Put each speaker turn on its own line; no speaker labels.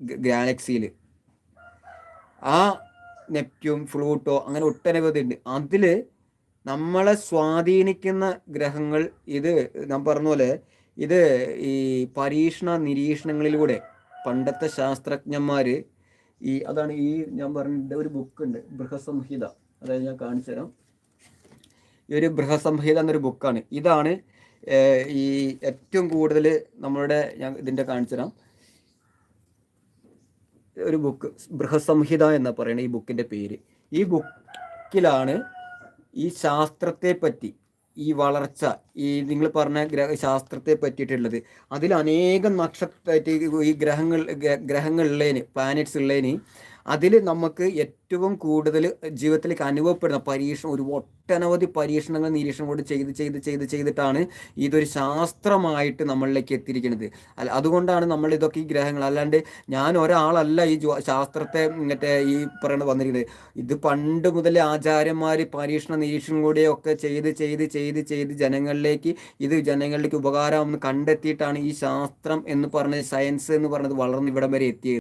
ഗാലക്സിയിൽ ആ നെപ്റ്റ്യൂൺ ഫ്ലൂട്ടോ അങ്ങനെ ഒട്ടനവധി ഉണ്ട് അതിൽ നമ്മളെ സ്വാധീനിക്കുന്ന ഗ്രഹങ്ങൾ ഇത് ഞാൻ പറഞ്ഞ പോലെ ഇത് ഈ പരീക്ഷണ നിരീക്ഷണങ്ങളിലൂടെ പണ്ടത്തെ ശാസ്ത്രജ്ഞന്മാർ ഈ അതാണ് ഈ ഞാൻ പറഞ്ഞ ഒരു ബുക്ക് ഉണ്ട് ബൃഹസംഹിത. അതായത് ഞാൻ കാണിച്ചു തരാം. ഈ ഒരു ബൃഹസംഹിത എന്നൊരു ബുക്കാണ്. ഇതാണ് ഈ ഏറ്റവും കൂടുതൽ നമ്മളുടെ ഞാൻ ഇതിന്റെ കാണിച്ചു തരാം. ഒരു ബുക്ക് ബൃഹസംഹിത എന്ന് പറയുന്ന ഈ ബുക്കിന്റെ പേര്. ഈ ബുക്കിലാണ് ഈ ശാസ്ത്രത്തെ പറ്റി ഈ വളർച്ച ഈ നിങ്ങൾ പറഞ്ഞ ഗ്രഹ ശാസ്ത്രത്തെ പറ്റിയിട്ടുള്ളത്. അതിൽ അനേകം നക്ഷത്ര ഈ ഗ്രഹങ്ങൾ ഗ്രഹങ്ങളിലേന് പ്ലാനറ്റ്സ് ഉള്ളതിന് അതിൽ നമുക്ക് ഏറ്റവും കൂടുതൽ ജീവിതത്തിലേക്ക് അനുഭവപ്പെടുന്ന പരീക്ഷണം ഒരു ഒട്ടനവധി പരീക്ഷണങ്ങൾ നിരീക്ഷണം ചെയ്ത് ചെയ്ത് ചെയ്ത് ചെയ്തിട്ടാണ് ഇതൊരു ശാസ്ത്രമായിട്ട് നമ്മളിലേക്ക് എത്തിയിരിക്കുന്നത്. അല്ല അതുകൊണ്ടാണ് നമ്മൾ ഇതൊക്കെ ഈ ഗ്രഹങ്ങൾ അല്ലാണ്ട് ഞാൻ ഒരാളല്ല ഈ ശാസ്ത്രത്തെ മറ്റേ ഈ പറയണത് വന്നിരിക്കുന്നത്. ഇത് പണ്ട് മുതൽ ആചാര്യന്മാർ പരീക്ഷണ നിരീക്ഷണം കൂടെയൊക്കെ ചെയ്ത് ചെയ്ത് ചെയ്ത് ചെയ്ത് ജനങ്ങളിലേക്ക് ഇത് ജനങ്ങളിലേക്ക് ഉപകാരമാണെന്ന് കണ്ടെത്തിയിട്ടാണ് ഈ ശാസ്ത്രം എന്ന് പറഞ്ഞ സയൻസ് എന്ന് പറഞ്ഞത് വളർന്ന് ഇവിടം വരെ എത്തിയത്.